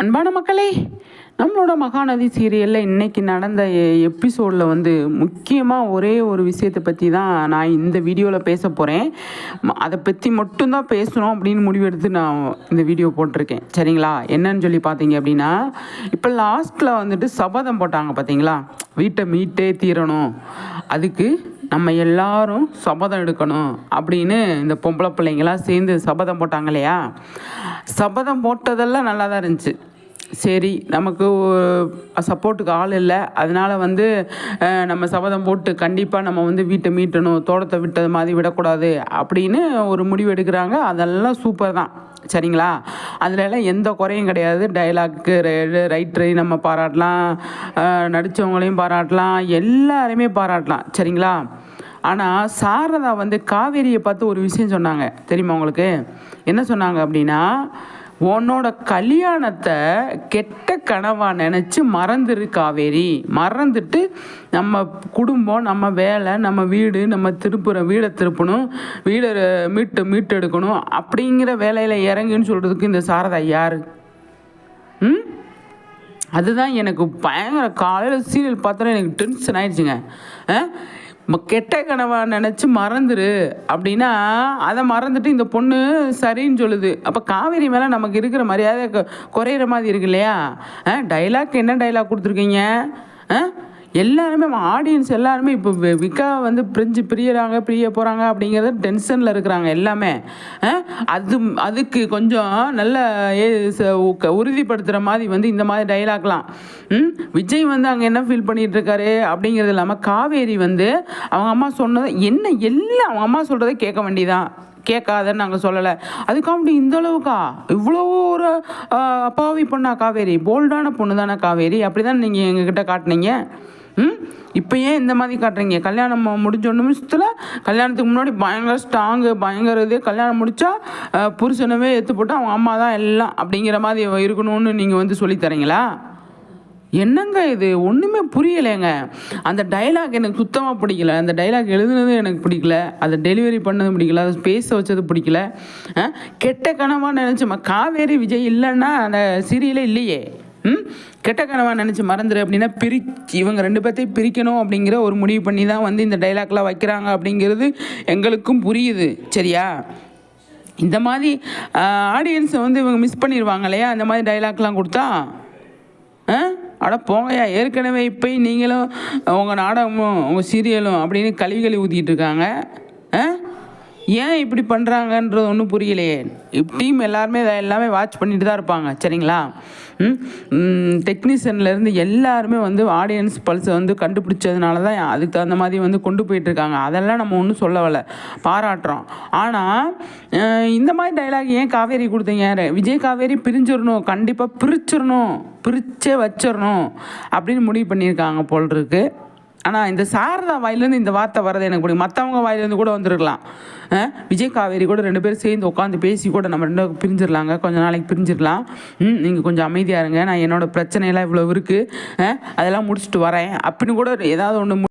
அன்பான மக்களே நம்மளோட மகாநதி சீரியலில் இன்றைக்கி நடந்த எபிசோடில் வந்து முக்கியமாக ஒரே ஒரு விஷயத்தை பற்றி தான் நான் இந்த வீடியோவில் பேச போகிறேன் அதை பற்றி மட்டும்தான் பேசணும் அப்படின்னு முடிவெடுத்து நான் இந்த வீடியோ போட்டிருக்கேன். சரிங்களா? என்னன்னு சொல்லி பார்த்தீங்க அப்படின்னா இப்போ லாஸ்ட்டில் வந்துட்டு சபதம் போட்டாங்க பார்த்தீங்களா வீட்டை மீட்டே தீரணும். அதுக்கு நம்ம எல்லாரும் சபதம் எடுக்கணும் அப்படின்னு இந்த பொம்பளை பிள்ளைங்களாம் சேர்ந்து சபதம் போட்டாங்க இல்லையா? சபதம் போட்டதெல்லாம் நல்லா தான் இருந்துச்சு. சரி நமக்கு சப்போர்ட்டுக்கு ஆள் இல்லை. அதனால் வந்து நம்ம சபதம் போட்டு கண்டிப்பாக நம்ம வந்து வீட்டை மீட்டணும் தோட்டத்தை விட்டது மாதிரி விடக்கூடாது அப்படின்னு ஒரு முடிவு எடுக்கிறாங்க. அதெல்லாம் சூப்பர் தான். சரிங்களா? அதுலெல்லாம் எந்த குறையும் கிடையாது. டைலாக்கு ரைட்டரை நம்ம பாராட்டலாம். நடித்தவங்களையும் பாராட்டலாம். எல்லாருமே பாராட்டலாம். சரிங்களா? ஆனால் சாரதா வந்து காவேரியை பார்த்து ஒரு விஷயம் சொன்னாங்க. தெரியுமா உங்களுக்கு? என்ன சொன்னாங்க அப்படின்னா உன்னோட கல்யாணத்தை கெட்ட கனவாக நினச்சி மறந்துரு காவேரி. மறந்துட்டு நம்ம குடும்பம் நம்ம வேலை நம்ம வீடு நம்ம திருப்புற வீடை திருப்பணும் வீடை மீட்டு மீட்டெடுக்கணும் அப்படிங்கிற வேலையில் இறங்குன்னு சொல்கிறதுக்கு இந்த சாரதா யார்? ம்? அதுதான் எனக்கு பயங்கர காலையில் சீரியல் பார்த்தோன்னா எனக்கு டென்ஷன் ஆயிடுச்சுங்க. ஆ? கெட்ட கனவாக நினச்சி மறந்துரு. அப்படின்னா அதை மறந்துட்டு இந்த பொண்ணு சரின்னு சொல்லுது. அப்போ காவேரி மேலே நமக்கு இருக்கிற மரியாதை குறையிற மாதிரி இருக்கு இல்லையா? டைலாக் என்ன டைலாக் கொடுத்துருக்கீங்க? ஆ? எல்லாருமே ஆடியன்ஸ் எல்லாருமே இப்போ வி- விக்கா வந்து பிரிஞ்சு பிரியறாங்க பிரிய போகிறாங்க அப்படிங்கிறது டென்ஷனில் இருக்கிறாங்க எல்லாமே. அது அதுக்கு கொஞ்சம் நல்ல ஏ- ச- உறுதிப்படுத்துகிற மாதிரி வந்து இந்த மாதிரி டைலாக்லாம் விஜய் வந்து அங்கே என்ன ஃபீல் பண்ணிகிட்டு இருக்காரு அப்படிங்கிறது இல்லாமல் காவேரி வந்து அவங்க அம்மா சொன்னதை என்ன எல்லாம் அவங்க அம்மா சொல்கிறத கேட்க வேண்டியதான் கேட்காதன்னு நாங்கள் சொல்லலை. அதுக்காக இந்த அளவுக்கா? இவ்வளோ ஒரு அப்பாவி பொண்ணா காவேரி? போல்டான பொண்ணு தானே காவேரி? அப்படி தான் நீங்கள் எங்ககிட்ட காட்டுனீங்க. ம்? இப்போ ஏன் இந்த மாதிரி காட்டுறீங்க? கல்யாணம் முடிஞ்ச ஒரு நிமிஷத்தில் கல்யாணத்துக்கு முன்னாடி பயங்கர ஸ்ட்ராங்கு பயங்கர இது. கல்யாணம் முடித்தா புருஷனவே எடுத்து போட்டு அவங்க அம்மா தான் எல்லாம் அப்படிங்கிற மாதிரி இருக்கணும்னு நீங்கள் வந்து சொல்லித் தரீங்களா? என்னங்க இது? ஒன்றுமே புரியலைங்க. அந்த டைலாக் எனக்கு சுத்தமாக பிடிக்கல. அந்த டைலாக் எழுதுனது எனக்கு பிடிக்கல. அதை டெலிவரி பண்ணது பிடிக்கல. அதை பேச வச்சது பிடிக்கல. கெட்ட கனவாக நினச்சோம்மா காவேரி விஜய் இல்லைன்னா அந்த சீரியலே இல்லையே. ம்? கெட்ட கனவாக நினச்சி மறந்துடு அப்படின்னா பிரி இவங்க ரெண்டு பேர்த்தையும் பிரிக்கணும் அப்படிங்கிற ஒரு முடிவு பண்ணி தான் வந்து இந்த டைலாக்லாம் வைக்கிறாங்க அப்படிங்கிறது எங்களுக்கும் புரியுது. சரியா? இந்த மாதிரி ஆடியன்ஸை வந்து இவங்க மிஸ் பண்ணிடுவாங்க இல்லையா? அந்த மாதிரி டைலாக்லாம் கொடுத்தா ஆனால் போங்கயா போங்கய்யா ஏற்கனவே இப்போ நீங்களும் உங்கள் நாடகமும் உங்கள் சீரியலும் அப்படின்னு கழுவி கழுவி ஊற்றிக்கிட்டு இருக்காங்க. ஏன் இப்படி பண்ணுறாங்கன்றது ஒன்றும் புரியலையே. டீம் எல்லாருமே எல்லாமே வாட்ச் பண்ணிட்டு தான் இருப்பாங்க சரிங்களா? டெக்னீஷியன்லேருந்து எல்லாருமே வந்து ஆடியன்ஸ் பல்ஸை வந்து கண்டுபிடிச்சதுனால தான் அதுக்கு தகுந்த மாதிரி வந்து கொண்டு போயிட்டுருக்காங்க அதெல்லாம் நம்ம ஒன்றும் சொல்ல வரல. பாராட்டுறோம். ஆனால் இந்த மாதிரி டைலாக் ஏன் காவேரி கொடுத்தீங்க? யார்? விஜய் காவேரி பிரிஞ்சிடணும் கண்டிப்பாக பிரிச்சிடணும் பிரிச்சே வச்சிடணும் அப்படின்னு முடிவு பண்ணியிருக்காங்க போல் இருக்குது ஆனால் இந்த சாரதா வாயிலேருந்து இந்த வார்த்தை வர்றது எனக்கு பிடிக்கும். மற்றவங்க வாயிலேருந்து கூட வந்திருக்கலாம். விஜய் காவேரி கூட ரெண்டு பேரும் சேர்ந்து உட்காந்து பேசி கூட நம்ம ரெண்டு பிரிஞ்சிடலாங்க. கொஞ்சம் நாளைக்கு பிரிஞ்சிடலாம். ம் நீங்கள் கொஞ்சம் அமைதியாக இருங்க. நான் என்னோட பிரச்சனையெல்லாம் இவ்வளோ இருக்குது அதெல்லாம் முடிச்சுட்டு வரேன். அப்படின்னு கூட ஏதாவது ஒன்று